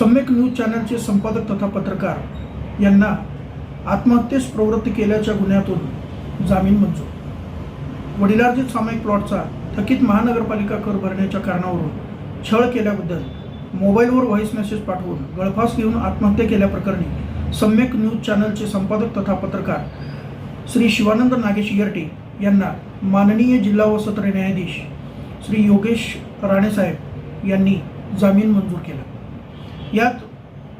सम्यक न्यूज चॅनलचे संपादक तथा पत्रकार यांना आत्महत्येस प्रवृत्त केल्याच्या गुन्ह्यातून जामीन मंजूर. वडिलार्जित सामायिक प्लॉटचा थकीत महानगरपालिका कर भरण्याच्या कारणावरून छळ केल्याबद्दल मोबाईलवर व्हॉइस मेसेज पाठवून गळफास घेऊन आत्महत्या केल्याप्रकरणी सम्यक न्यूज चॅनलचे संपादक तथा पत्रकार श्री शिवानंद नागेश यर्टे यांना माननीय जिल्हा व सत्र न्यायाधीश श्री योगेश राणेसाहेब यांनी जामीन मंजूर केला. यात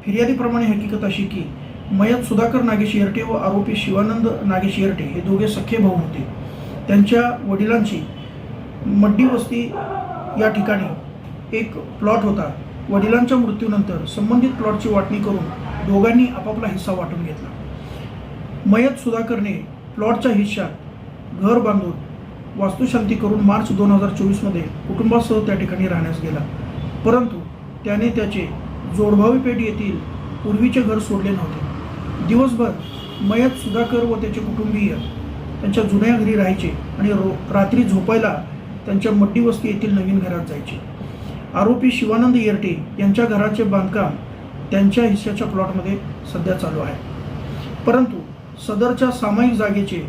फिर्यादीप्रमाणे हकीकत अशी की मयत सुधाकर नागेश येरटे व आरोपी शिवानंद नागेश येरटे हे दोघे सख्खे भाऊ होते. त्यांच्या वडिलांची मड्डी वस्ती या ठिकाणी एक प्लॉट होता. वडिलांच्या मृत्यूनंतर संबंधित प्लॉटची वाटणी करून दोघांनी आपापला हिस्सा वाटून घेतला. मयत सुधाकरने प्लॉटच्या हिश्श्यात घर बांधून वास्तुशांती करून मार्च दोन हजार चोवीसमध्ये कुटुंबासह त्या ठिकाणी राहण्यास गेला. परंतु त्याने त्याचे जोडभावी पेठ येथील पूर्वीचे घर सोडले नव्हते. दिवसभर मयत सुधाकर व त्याचे कुटुंबीय त्यांच्या जुन्या घरी राहायचे आणि रो रात्री झोपायला त्यांच्या मड्डी वस्ती येथील नवीन घरात जायचे. आरोपी शिवानंद येरटे यांच्या घराचे बांधकाम त्यांच्या हिस्स्याच्या प्लॉटमध्ये सध्या चालू आहे. परंतु सदरच्या सामायिक जागेचे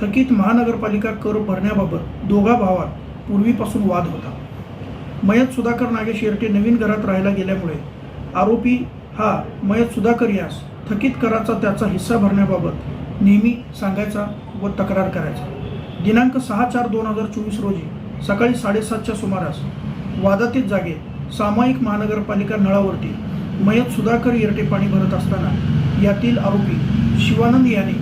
थकीत महानगरपालिका कर भरण्याबाबत दोघा भावात पूर्वीपासून वाद होता. मयत सुधाकर नागेश येरटे नवीन घरात राहायला गेल्यामुळे आरोपी हा मयत सुधाकर यास थकीत कराचा त्याचा हिस्सा भरण्याबाबत नेहमी सांगायचा व तक्रार करायचा. दिनांक सहा चार दोन हजार चोवीस रोजी सकाळी साडेसातच्या सुमारास वादातीत जागेत सामायिक महानगरपालिका नळावरती मयत सुधाकर येरटे पाणी भरत असताना यातील आरोपी शिवानंद याने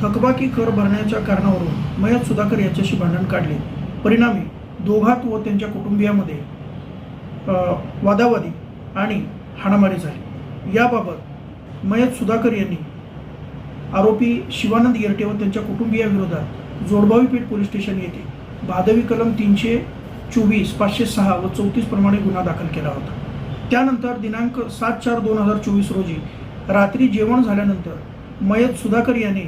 थकबाकी कर भरण्याच्या कारणावरून मयत सुधाकर याच्याशी भांडण काढले. परिणामी दोघात व त्यांच्या कुटुंबियामध्ये वादावादी आणि हाणामारी झाली. याबाबत मयत सुधाकर यांनी आरोपी शिवानंद येरटे व त्यांच्या कुटुंबियाविरोधात जोडबावी पेठ पोलीस स्टेशन येथे भादवी कलम तीनशे चोवीस पाचशे सहा व चौतीस प्रमाणे गुन्हा दाखल केला होता. त्यानंतर दिनांक सात चार दोन हजार चोवीस रोजी रात्री जेवण झाल्यानंतर मयत सुधाकर याने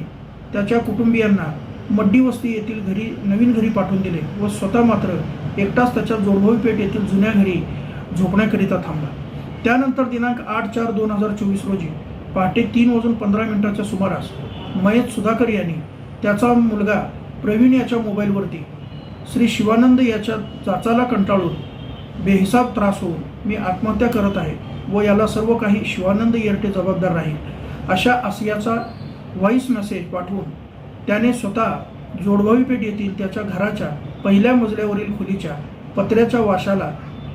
त्याच्या कुटुंबियांना मड्डी वस्ती येथील घरी नवीन घरी पाठवून दिले व स्वतः मात्र एकटाच त्याच्या जोडभावी पेठ येथील जुन्या घरी झोपण्याकरिता थांबला. त्यानंतर दिनांक आठ चार दोन हजार चोवीस रोजी पहाटे तीन वाजून पंधरा मिनिटाच्या सुमारास मयत सुधाकर यांनी त्याचा मुलगा प्रवीण याच्या मोबाईलवरती श्री शिवानंद याच्या चाचाला कंटाळून बेहिसाब त्रास होऊन मी आत्महत्या करत आहे व याला सर्व काही शिवानंद येरटे जबाबदार राहील अशा आसियाचा व्हॉइस मेसेज पाठवून त्याने स्वतः जोडभावी पेठ येथील त्याच्या घराच्या पहिल्या मजल्यावरील खोलीच्या पत्र्याच्या वाशाला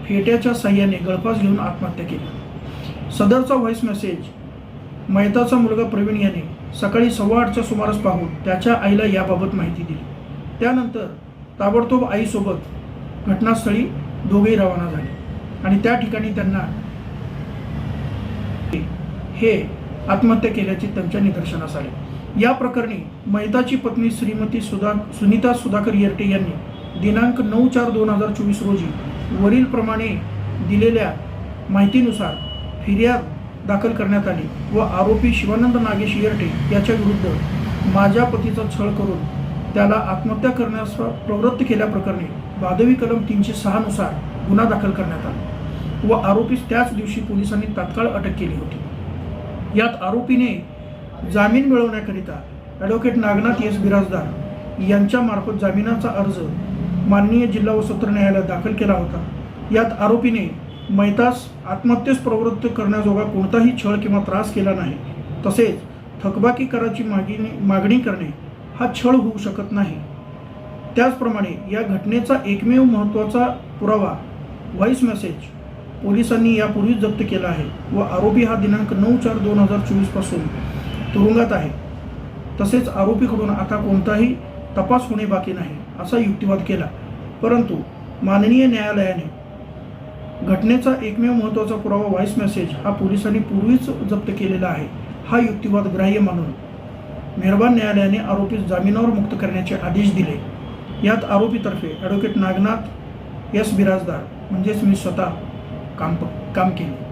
फेट्याच्या साह्याने गळफास घेऊन आत्महत्या केली. सदरचा व्हॉइस मेसेज मयताचा मुलगा प्रवीण याने सकाळी सव्वा आठच्या सुमारास पाहून त्याच्या आईला याबाबत माहिती दिली. त्यानंतर ताबडतोब आईसोबत घटनास्थळी दोघेही रवाना झाले आणि त्या ठिकाणी त्यांना हे आत्महत्या केल्याचे त्यांच्या निदर्शनास आले. या प्रकरणी मैताची पत्नी श्रीमती सुधा सुनीता सुधाकर येरटे यांनी दिनांक नऊ चार दोन हजार चोवीस रोजी वरीलप्रमाणे दिलेल्या माहितीनुसार फिर्याद दाखल करण्यात आली व आरोपी शिवानंद नागेश येरटे याच्या विरुद्ध माझ्या पतीचा छळ करून त्याला आत्महत्या करण्यास प्रवृत्त केल्याप्रकरणी भादवी कलम तीनशे सहानुसार गुन्हा दाखल करण्यात आला व आरोपीस त्याच दिवशी पोलिसांनी तात्काळ अटक केली होती. यात आरोपीने जामीन मिळवण्याकरिता ॲडव्होकेट नागनाथ एस बिराजदार यांच्यामार्फत जामिनाचा अर्ज माननीय जिल्हा व सत्र न्यायालयात दाखल केला होता. यात आरोपीने मैतास आत्महत्येस प्रवृत्त करण्याजोगा कोणताही छळ किंवा त्रास केला नाही. तसेच थकबाकी कराची मागणी मागणी करणे हा छळ होऊ शकत नाही. त्याचप्रमाणे या घटनेचा एकमेव महत्त्वाचा पुरावा व्हॉइस मेसेज पोलिसांनी यापूर्वीच जप्त केला आहे व आरोपी हा दिनांक नऊ चार दोन हजार चोवीसपासून तुरुंगात आहे. तसेच आरोपीकडून आता कोणताही तपास होणे बाकी नाही. असा युक्तिवाद केला. परंतु माननीय न्यायालयाने घटनेचा एकमेव महत्त्वाचा पुरावा व्हॉइस मेसेज हा पोलिसांनी पूर्वीच जप्त केलेला आहे हा युक्तिवाद ग्राह्य मानून मेहरबान न्यायालयाने आरोपी जामिनावर मुक्त करण्याचे आदेश दिले. यात आरोपीतर्फे ॲडव्होकेट नागनाथ एस बिराजदार म्हणजेच मी स्वतः काम काम केले.